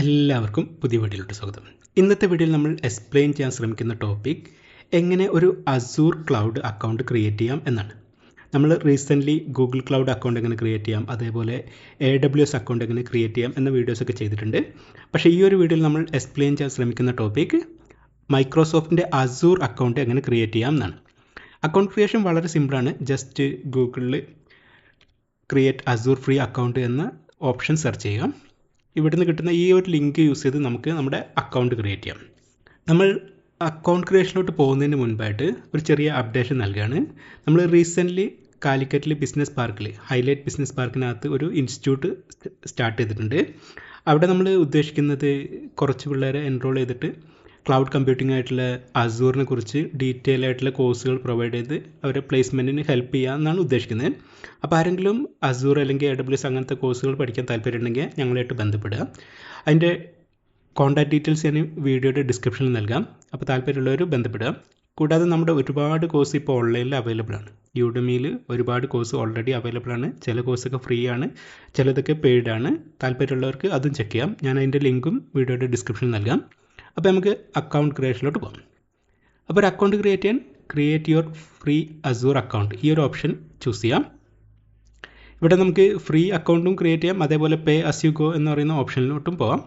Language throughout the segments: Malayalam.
എല്ലാവർക്കും പുതിയ വീഡിയോയിലോട്ട് സ്വാഗതം. ഇന്നത്തെ വീഡിയോയിൽ നമ്മൾ എക്സ്പ്ലെയിൻ ചെയ്യാൻ ശ്രമിക്കുന്ന ടോപ്പിക് എങ്ങനെ ഒരു അസൂർ ക്ലൗഡ് അക്കൗണ്ട് ക്രിയേറ്റ് ചെയ്യാം എന്നാണ്. നമ്മൾ റീസെന്റ്ലി ഗൂഗിൾ ക്ലൗഡ് അക്കൗണ്ട് എങ്ങനെ ക്രിയേറ്റ് ചെയ്യാം അതേപോലെ എ ഡബ്ല്യു എസ് അക്കൗണ്ട് എങ്ങനെ ക്രിയേറ്റ് ചെയ്യാം എന്ന വീഡിയോസൊക്കെ ചെയ്തിട്ടുണ്ട്. പക്ഷേ ഈ ഒരു വീഡിയോയിൽ നമ്മൾ എക്സ്പ്ലെയിൻ ചെയ്യാൻ ശ്രമിക്കുന്ന ടോപ്പിക് മൈക്രോസോഫ്റ്റിന്റെ അസൂർ അക്കൗണ്ട് എങ്ങനെ ക്രിയേറ്റ് ചെയ്യാം എന്നാണ്. അക്കൗണ്ട് ക്രിയേഷൻ വളരെ സിമ്പിളാണ് ജസ്റ്റ് ഗൂഗിളിൽ ക്രിയേറ്റ് അസൂർ ഫ്രീ അക്കൗണ്ട് എന്ന ഓപ്ഷൻ സെർച്ച് ചെയ്യുക ഇവിടുന്ന് കിട്ടുന്ന ഈ ഒരു ലിങ്ക് യൂസ് ചെയ്ത് നമുക്ക് നമ്മുടെ അക്കൗണ്ട് ക്രിയേറ്റ് ചെയ്യാം. നമ്മൾ അക്കൗണ്ട് ക്രിയേഷനിലോട്ട് പോകുന്നതിന് മുൻപായിട്ട് ഒരു ചെറിയ അപ്ഡേഷൻ നൽകുകയാണ് നമ്മൾ റീസെന്റ്ലി കാലിക്കറ്റിൽ ബിസിനസ് പാർക്കിൽ ഹൈലൈറ്റ് ബിസിനസ് പാർക്കിനകത്ത് ഒരു ഇൻസ്റ്റിറ്റ്യൂട്ട് സ്റ്റാർട്ട് ചെയ്തിട്ടുണ്ട്. അവിടെ നമ്മൾ ഉദ്ദേശിക്കുന്നത് കുറച്ച് പിള്ളേരെ എൻറോൾ ചെയ്തിട്ട് ക്ലൗഡ് കമ്പ്യൂട്ടിംഗ് ആയിട്ടുള്ള അസൂറിനെ കുറിച്ച് ഡീറ്റെയിൽ ആയിട്ടുള്ള കോഴ്സുകൾ പ്രൊവൈഡ് ചെയ്ത് അവരെ പ്ലേസ്മെന്റിന് ഹെൽപ്പ് ചെയ്യുക എന്നാണ് ഉദ്ദേശിക്കുന്നത്. അപ്പോൾ ആരെങ്കിലും അസൂർ അല്ലെങ്കിൽ എ ഡബ്ല്യു എസ് അങ്ങനത്തെ കോഴ്സുകൾ പഠിക്കാൻ താല്പര്യമുണ്ടെങ്കിൽ ഞങ്ങളായിട്ട് ബന്ധപ്പെടുക. അതിന്റെ കോൺടാക്ട് ഡീറ്റെയിൽസ് ഞാൻ വീഡിയോയുടെ ഡിസ്ക്രിപ്ഷനിൽ നൽകാം. അപ്പോൾ താല്പര്യമുള്ളവർ ബന്ധപ്പെടുക. കൂടാതെ നമ്മുടെ ഒരുപാട് കോഴ്സ് ഇപ്പോൾ ഓൺലൈനിൽ അവൈലബിൾ ആണ്. യൂഡമിയിൽ ഒരുപാട് കോഴ്സ് ഓൾറെഡി അവൈലബിൾ ആണ്. ചില കോഴ്സൊക്കെ ഫ്രീ ആണ്. ചിലതൊക്കെ പെയ്ഡ് ആണ്. താല്പര്യമുള്ളവർക്ക് അതും ചെക്ക് ചെയ്യാം. ഞാൻ അതിന്റെ ലിങ്കും വീഡിയോയുടെ ഡിസ്ക്രിപ്ഷനിൽ നൽകാം. അപ്പോൾ നമുക്ക് അക്കൗണ്ട് ക്രിയേഷനിലോട്ട് പോകാം. അപ്പോൾ ഒരു അക്കൗണ്ട് ക്രിയേറ്റ് ചെയ്യാൻ create your free Azure account ഈ ഒരു ഓപ്ഷൻ ചൂസ് ചെയ്യാം. ഇവിടെ നമുക്ക് ഫ്രീ അക്കൗണ്ടും ക്രിയേറ്റ് ചെയ്യാം. അതേപോലെ പേ അസ് യു ഗോ എന്ന് പറയുന്ന ഓപ്ഷനിലോട്ടും പോകാം.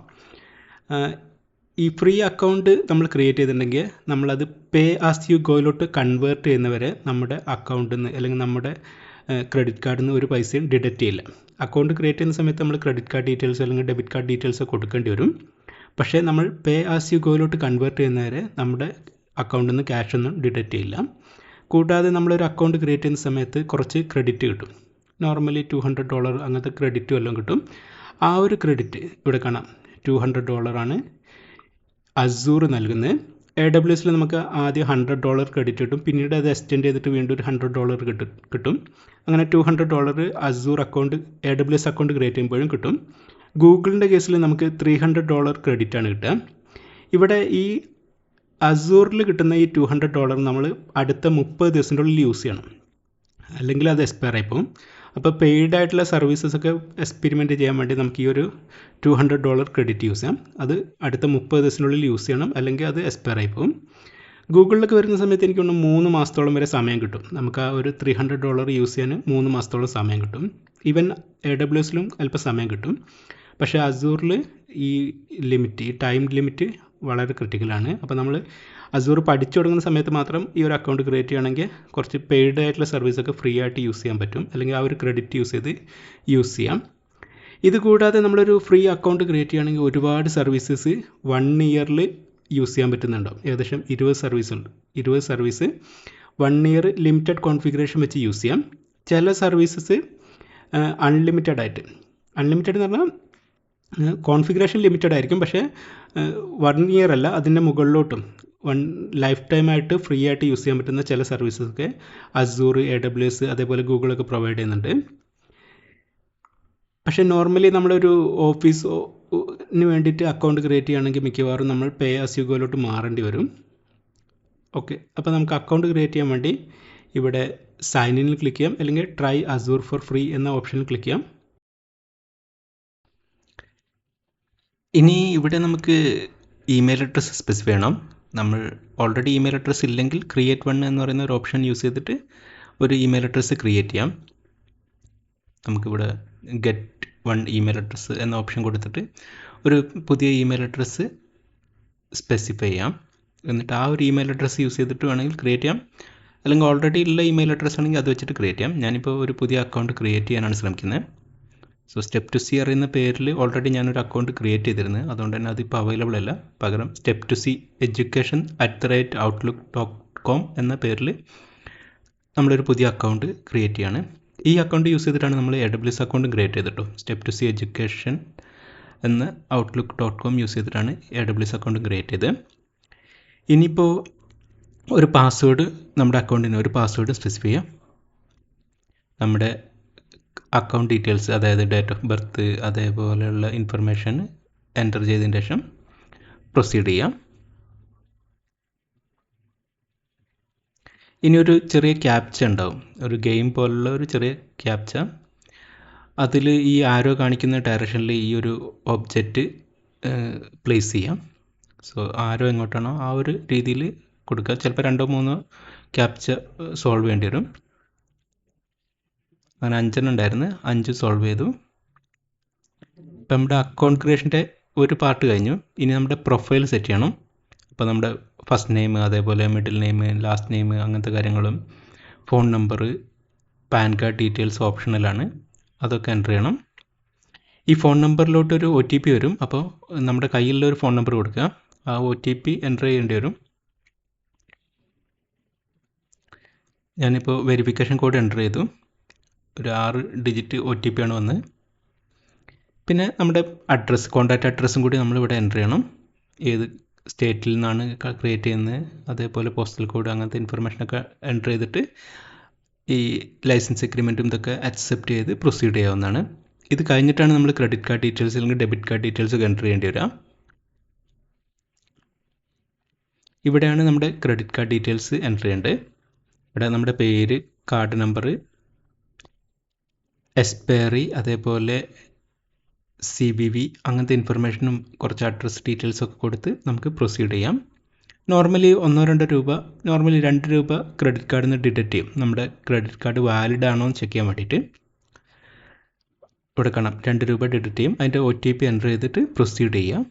ഈ ഫ്രീ അക്കൗണ്ട് നമ്മൾ ക്രിയേറ്റ് ചെയ്തിട്ടുണ്ടെങ്കിൽ നമ്മളത് പേ ആസ് യു ഗോയിലോട്ട് കൺവേർട്ട് ചെയ്യുന്നവരെ നമ്മുടെ അക്കൗണ്ടിൽ നിന്ന് അല്ലെങ്കിൽ നമ്മുടെ ക്രെഡിറ്റ് കാർഡിൽ നിന്ന് ഒരു പൈസയും ഡിഡക്റ്റ് ചെയ്യില്ല. അക്കൗണ്ട് ക്രിയേറ്റ് ചെയ്യുന്ന സമയത്ത് നമ്മൾ ക്രെഡിറ്റ് കാർഡ് ഡീറ്റെയിൽസ് അല്ലെങ്കിൽ ഡെബിറ്റ് കാർഡ് ഡീറ്റെയിൽസ് കൊടുക്കേണ്ടി വരും. പക്ഷേ നമ്മൾ പേ ആസ് യു ഗോയിലോട്ട് കൺവേർട്ട് ചെയ്യുന്നവരെ നമ്മുടെ അക്കൗണ്ടിൽ നിന്ന് ക്യാഷ് ഒന്നും ഡിഡക്റ്റ് ചെയ്യില്ല. കൂടാതെ നമ്മളൊരു അക്കൗണ്ട് ക്രിയേറ്റ് ചെയ്യുന്ന സമയത്ത് കുറച്ച് ക്രെഡിറ്റ് കിട്ടും. നോർമലി ടു ഹൺഡ്രഡ് ഡോളർ അങ്ങനത്തെ ക്രെഡിറ്റ് വല്ലതും കിട്ടും. ആ ഒരു ക്രെഡിറ്റ് ഇവിടെ കാണാം. ടു ഹൺഡ്രഡ് ഡോളറാണ് അസൂർ നൽകുന്നത്. എ ഡബ്ല്യു എസിൽ നമുക്ക് ആദ്യം ഹൺഡ്രഡ് ഡോളർ ക്രെഡിറ്റ് കിട്ടും. പിന്നീട് അത് എക്സ്റ്റെൻഡ് ചെയ്തിട്ട് വീണ്ടും ഒരു ഹൺഡ്രഡ് ഡോളർ കിട്ടും കിട്ടും. അങ്ങനെ two hundred dollar Azure account A W S account create ചെയ്യുമ്പോഴും കിട്ടും. ഗൂഗിളിന്റെ കേസിൽ നമുക്ക് ത്രീ ഹൺഡ്രഡ് ഡോളർ ക്രെഡിറ്റ് ആണ് കിട്ടുക. ഇവിടെ ഈ അസൂറിൽ കിട്ടുന്ന ഈ ടു ഹൺഡ്രഡ് ഡോളർ നമ്മൾ അടുത്ത മുപ്പത് ദിവസത്തിന്റെ ഉള്ളിൽ യൂസ് ചെയ്യണം. അല്ലെങ്കിൽ അത് എക്സ്പയർ ആയി പോകും. അപ്പോൾ പെയ്ഡ് ആയിട്ടുള്ള സർവീസസ് ഒക്കെ എക്സ്പെരിമെന്റ് ചെയ്യാൻ വേണ്ടി നമുക്ക് ഈ ഒരു two hundred dollar credit use ചെയ്യാം. അത് അടുത്ത മുപ്പത് ദിവസത്തിനുള്ളിൽ യൂസ് ചെയ്യണം. അല്ലെങ്കിൽ അത് എക്സ്പയർ ആയി പോകും. ഗൂഗിളിലൊക്കെ വരുന്ന സമയത്ത് എനിക്കൊന്ന് മൂന്ന് മാസത്തോളം വരെ സമയം കിട്ടും. നമുക്ക് ആ ഒരു ത്രീ ഹൺഡ്രഡ് ഡോളർ യൂസ് ചെയ്യാൻ മൂന്ന് മാസത്തോളം സമയം കിട്ടും. ഈവൻ എ ഡബ്ല്യു എസിലും അല്പം സമയം കിട്ടും. പക്ഷേ അസൂറിൽ ഈ ലിമിറ്റ് ഈ ടൈം ലിമിറ്റ് വളരെ ക്രിട്ടിക്കലാണ് അപ്പോൾ നമ്മൾ അസൂർ പഠിച്ചു തുടങ്ങുന്ന സമയത്ത് മാത്രം ഈ ഒരു അക്കൗണ്ട് ക്രിയേറ്റ് ചെയ്യണമെങ്കിൽ കുറച്ച് പെയ്ഡ് ആയിട്ടുള്ള സർവീസൊക്കെ ഫ്രീ ആയിട്ട് യൂസ് ചെയ്യാൻ പറ്റും. അല്ലെങ്കിൽ ആ ഒരു ക്രെഡിറ്റ് യൂസ് ചെയ്ത് യൂസ് ചെയ്യാം. ഇത് കൂടാതെ നമ്മളൊരു ഫ്രീ അക്കൗണ്ട് ക്രിയേറ്റ് ചെയ്യുകയാണെങ്കിൽ ഒരുപാട് സർവീസസ് വൺ ഇയറിൽ യൂസ് ചെയ്യാൻ പറ്റുന്നുണ്ടാവും ഏകദേശം ഇരുപത് സർവീസ് ഉണ്ട്. ഇരുപത് service one year limited configuration വെച്ച് യൂസ് ചെയ്യാം. ചില സർവീസസ് അൺലിമിറ്റഡ് ആയിട്ട്. അൺലിമിറ്റഡ് എന്ന് പറഞ്ഞാൽ കോൺഫിഗറേഷൻ ലിമിറ്റഡ് ആയിരിക്കും. പക്ഷേ വൺ ഇയർ അല്ല അതിന്റെ മുകളിലോട്ടും. വൺ ലൈഫ് ടൈം ആയിട്ട് ഫ്രീ ആയിട്ട് യൂസ് ചെയ്യാൻ പറ്റുന്ന ചില സർവീസസൊക്കെ അസൂർ എ ഡബ്ല്യു എസ് അതേപോലെ ഗൂഗിളൊക്കെ പ്രൊവൈഡ് ചെയ്യുന്നുണ്ട്. പക്ഷേ നോർമലി നമ്മളൊരു ഓഫീസിന് വേണ്ടിയിട്ട് അക്കൗണ്ട് ക്രിയേറ്റ് ചെയ്യുകയാണെങ്കിൽ മിക്കവാറും നമ്മൾ പേ ആസ് യു ഗോയിലോട്ട് മാറേണ്ടി വരും. ഓക്കെ അപ്പോൾ നമുക്ക് അക്കൗണ്ട് ക്രിയേറ്റ് ചെയ്യാൻ വേണ്ടി ഇവിടെ സൈൻ ഇനിൽ ക്ലിക്ക് ചെയ്യാം. അല്ലെങ്കിൽ ട്രൈ അസൂർ ഫോർ ഫ്രീ എന്ന ഓപ്ഷനിൽ ക്ലിക്ക് ചെയ്യാം. ഇനി ഇവിടെ നമുക്ക് ഇമെയിൽ അഡ്രസ്സ് സ്പെസിഫൈ ചെയ്യണം. നമ്മൾ ഓൾറെഡി ഇമെയിൽ അഡ്രസ്സ് ഇല്ലെങ്കിൽ ക്രിയേറ്റ് വൺ എന്ന് പറയുന്ന ഒരു ഓപ്ഷൻ യൂസ് ചെയ്തിട്ട് ഒരു ഇമെയിൽ അഡ്രസ്സ് ക്രിയേറ്റ് ചെയ്യാം. നമുക്കിവിടെ ഗെറ്റ് വൺ ഇമെയിൽ അഡ്രസ്സ് എന്ന ഓപ്ഷൻ കൊടുത്തിട്ട് ഒരു പുതിയ ഇമെയിൽ അഡ്രസ്സ് സ്പെസിഫൈ ചെയ്യാം. എന്നിട്ട് ആ ഒരു ഇമെയിൽ അഡ്രസ്സ് യൂസ് ചെയ്തിട്ട് വേണമെങ്കിൽ ക്രിയേറ്റ് ചെയ്യാം. അല്ലെങ്കിൽ ഓൾറെഡി ഉള്ള ഇമെയിൽ അഡ്രസ്സ് ആണെങ്കിൽ അത് വെച്ചിട്ട് ക്രിയേറ്റ് ചെയ്യാം. ഞാനിപ്പോൾ ഒരു പുതിയ അക്കൗണ്ട് ക്രിയേറ്റ് ചെയ്യാനാണ് ശ്രമിക്കുന്നത് സോ സ്റ്റെപ്പ് ടു സി അറിയുന്ന പേരിൽ ഓൾറെഡി ഞാനൊരു അക്കൗണ്ട് ക്രിയേറ്റ് ചെയ്തിരുന്നു. അതുകൊണ്ട് തന്നെ അതിപ്പോൾ അവൈലബിൾ അല്ല. പകരം step to C education at the rate outlook dot com എന്ന പേരിൽ നമ്മളൊരു പുതിയ അക്കൗണ്ട് ക്രിയേറ്റ് ചെയ്യാണ്. ഈ അക്കൗണ്ട് യൂസ് ചെയ്തിട്ടാണ് നമ്മൾ A W S account create ചെയ്തിട്ടോ സ്റ്റെപ്പ് ടു സി എഡ്യൂക്കേഷൻ എന്ന ഔട്ട്ലുക്ക് ഡോട്ട് കോം യൂസ് ചെയ്തിട്ടാണ് A W S account create ചെയ്ത് ഇനിയിപ്പോൾ ഒരു പാസ്വേഡ് നമ്മുടെ അക്കൗണ്ടിന് ഒരു പാസ്വേഡ് സ്പെസിഫൈ ചെയ്യാം. നമ്മുടെ അക്കൗണ്ട് ഡീറ്റെയിൽസ് അതായത് ഡേറ്റ് ഓഫ് ബർത്ത് അതേപോലെയുള്ള ഇൻഫർമേഷൻ എന്റർ ചെയ്തതിന് ശേഷം പ്രൊസീഡ് ചെയ്യാം. ഇനി ഒരു ചെറിയ ക്യാപ്ച ഉണ്ടാവും. ഒരു ഗെയിം പോലുള്ള ഒരു ചെറിയ ക്യാപ്ച അതിൽ ഈ ആരോ കാണിക്കുന്ന ഡയറക്ഷനിൽ ഈ ഒരു ഒബ്ജക്റ്റ് പ്ലേസ് ചെയ്യാം. സോ ആരോ എങ്ങോട്ടാണോ ആ ഒരു രീതിയിൽ കൊടുക്കുക. ചിലപ്പോൾ രണ്ടോ മൂന്നോ ക്യാപ്ച സോൾവ് ചെയ്യേണ്ടി വരും. അങ്ങനെ അഞ്ചെണ്ണം ഉണ്ടായിരുന്നു. അഞ്ച് സോൾവ് ചെയ്തു. ഇപ്പം നമ്മുടെ അക്കൗണ്ട് ക്രിയേഷന്റെ ഒരു പാർട്ട് കഴിഞ്ഞു. ഇനി നമ്മുടെ പ്രൊഫൈൽ സെറ്റ് ചെയ്യണം. അപ്പോൾ നമ്മുടെ ഫസ്റ്റ് നെയിം അതേപോലെ മിഡിൽ നെയിം ലാസ്റ്റ് നെയിം അങ്ങനത്തെ കാര്യങ്ങളും phone number PAN card details ഓപ്ഷണലാണ് അതൊക്കെ എന്റർ ചെയ്യണം. ഈ ഫോൺ നമ്പറിലോട്ട് ഒരു ഒ ടി പി വരും. അപ്പോൾ നമ്മുടെ കയ്യിലുള്ള ഒരു ഫോൺ നമ്പർ കൊടുക്കുക. ആ ഒ ടി പി എന്റർ ചെയ്യേണ്ടി വരും. ഞാനിപ്പോൾ വെരിഫിക്കേഷൻ കോഡ് എന്റർ ചെയ്തു. ഒരു ആറ് ഡിജിറ്റ് ഒ ടി പി ആണ് വന്നത്. പിന്നെ നമ്മുടെ അഡ്രസ്സ് കോൺടാക്റ്റ് അഡ്രസ്സും കൂടി നമ്മളിവിടെ എന്റർ ചെയ്യണം. ഏത് സ്റ്റേറ്റിൽ നിന്നാണ് ക്രിയേറ്റ് ചെയ്യുന്നത്. അതേപോലെ പോസ്റ്റൽ കോഡ് അങ്ങനത്തെ ഇൻഫർമേഷനൊക്കെ എന്റർ ചെയ്തിട്ട് ഈ ലൈസൻസ് എഗ്രിമെന്റും ഇതൊക്കെ അക്സെപ്റ്റ് ചെയ്ത് പ്രൊസീഡ് ചെയ്യാവുന്നതാണ്. ഇത് കഴിഞ്ഞിട്ടാണ് നമ്മൾ ക്രെഡിറ്റ് കാർഡ് ഡീറ്റെയിൽസ് അല്ലെങ്കിൽ ഡെബിറ്റ് കാർഡ് ഡീറ്റെയിൽസ് ഒക്കെ എന്റർ ചെയ്യേണ്ടി വരിക. ഇവിടെയാണ് നമ്മുടെ ക്രെഡിറ്റ് കാർഡ് ഡീറ്റെയിൽസ് എന്റർ ചെയ്യേണ്ടത്. ഇവിടെ നമ്മുടെ പേര് കാർഡ് നമ്പർ എക്സ്പയറി അതേപോലെ സി ബി വി അങ്ങനത്തെ ഇൻഫർമേഷനും കുറച്ച് അഡ്രസ് ഡീറ്റെയിൽസ് ഒക്കെ കൊടുത്ത് നമുക്ക് പ്രൊസീഡ് ചെയ്യാം. നോർമലി ഒന്നോ രണ്ടോ രൂപ നോർമലി രണ്ട് രൂപ ക്രെഡിറ്റ് കാർഡിൽ നിന്ന് ഡിഡക്റ്റ് ചെയ്യും. നമ്മുടെ ക്രെഡിറ്റ് കാർഡ് വാലിഡ് ആണോ എന്ന് ചെക്ക് ചെയ്യാൻ വേണ്ടിയിട്ട്. കൊടുക്കണം കാണാം രണ്ട് രൂപ ഡിഡക്റ്റ് ചെയ്യും. അതിന്റെ ഒ ടി പി എന്റർ ചെയ്തിട്ട് പ്രൊസീഡ് ചെയ്യാം.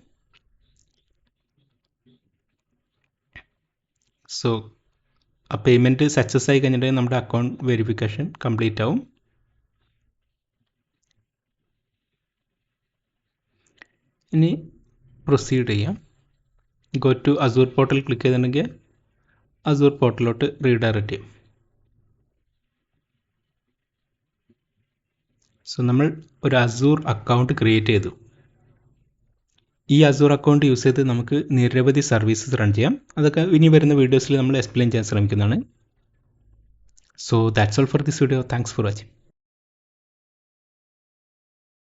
സോ ആ പേയ്മെന്റ് സക്സസ് ആയി കഴിഞ്ഞിട്ടുണ്ടെങ്കിൽ നമ്മുടെ അക്കൗണ്ട് വെരിഫിക്കേഷൻ കംപ്ലീറ്റ് ആവും. ഇനി പ്രൊസീഡ് ചെയ്യാം. Go to Azure portal click ചെയ്തിട്ടുണ്ടെങ്കിൽ അസൂർ പോർട്ടലിലോട്ട് റീഡയറക്റ്റ് ചെയ്യും. സോ നമ്മൾ ഒരു അസൂർ അക്കൗണ്ട് ക്രിയേറ്റ് ചെയ്തു. ഈ അസൂർ അക്കൗണ്ട് യൂസ് ചെയ്ത് നമുക്ക് നിരവധി സർവീസസ് റൺ ചെയ്യാം. അതൊക്കെ ഇനി വരുന്ന വീഡിയോസിൽ നമ്മൾ എക്സ്പ്ലെയിൻ ചെയ്യാൻ ശ്രമിക്കുന്നതാണ്. So that's all for this video thanks for watching